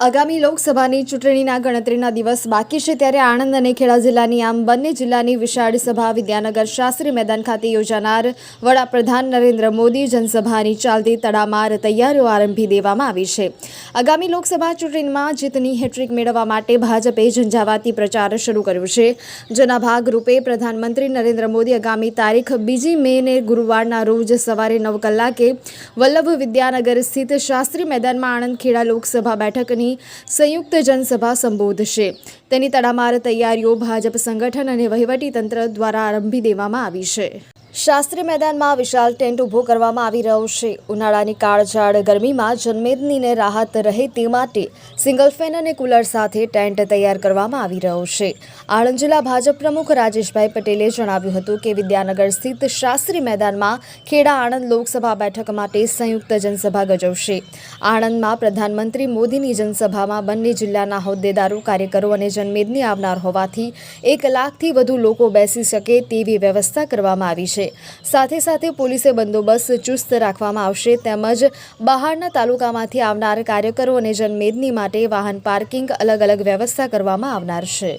આગામી લોકસભાની ચૂંટણીના ગણતરીના દિવસ બાકી છે ત્યારે આણંદ અને ખેડા જિલ્લાની આમ બંને જિલ્લાની વિશાળ સભા વિદ્યાનગર શાસ્ત્રી મેદાન ખાતે યોજાનાર વડાપ્રધાન નરેન્દ્ર મોદી જનસભાની ચાલતી તડામાર તૈયારીઓ આરંભી દેવામાં આવી છે. આગામી લોકસભા ચૂંટણીમાં જીતની હેટ્રિક મેળવવા માટે ભાજપે ઝંઝાવાતી પ્રચાર શરૂ કર્યો છે. જેના ભાગરૂપે પ્રધાનમંત્રી નરેન્દ્ર મોદી આગામી તારીખ બીજી મેને ગુરુવારના રોજ સવારે નવ કલાકે વલ્લભ વિદ્યાનગર સ્થિત શાસ્ત્રી મેદાનમાં આણંદ ખેડા લોકસભા બેઠકની સંયુક્ત જનસભા સંબોધશે. તેની તડામાર તૈયારીઓ ભાજપ સંગઠન અને વહીવટીતંત્ર દ્વારા આરંભી દેવામાં આવી છે. શાસ્ત્રી મેદાનમાં વિશાળ ટેન્ટ ઊભો કરવામાં આવી રહ્યો છે. ઉનાળાની કાળઝાળ ગરમીમાં જનમેદનીને રાહત રહે તે માટે સિંગલ ફેન અને કુલર સાથે ટેન્ટ તૈયાર કરવામાં આવી રહ્યો છે. આણંદ જિલ્લા ભાજપ પ્રમુખ રાજેશભાઈ પટેલે જણાવ્યું હતું કે વિદ્યાનગર સ્થિત શાસ્ત્રી મેદાનમાં ખેડા આણંદ લોકસભા બેઠક માટે સંયુક્ત જનસભા ગજવશે. આણંદમાં પ્રધાનમંત્રી મોદીની જનસભામાં બંને જિલ્લાના હોદ્દેદારો, કાર્યકરો અને જનમેદની આવનાર હોવાથી એક લાખથી વધુ લોકો બેસી શકે તેવી વ્યવસ્થા કરવામાં આવી સાથે સાથે પોલીસે બંદોબસ્ત ચુસ્ત રાખવામાં આવશે તેમજ બહારના તાલુકામાંથી આવનાર કાર્યકરો અને જનમેદની માટે વાહન પાર્કિંગ અલગ અલગ વ્યવસ્થા કરવામાં આવનાર છે.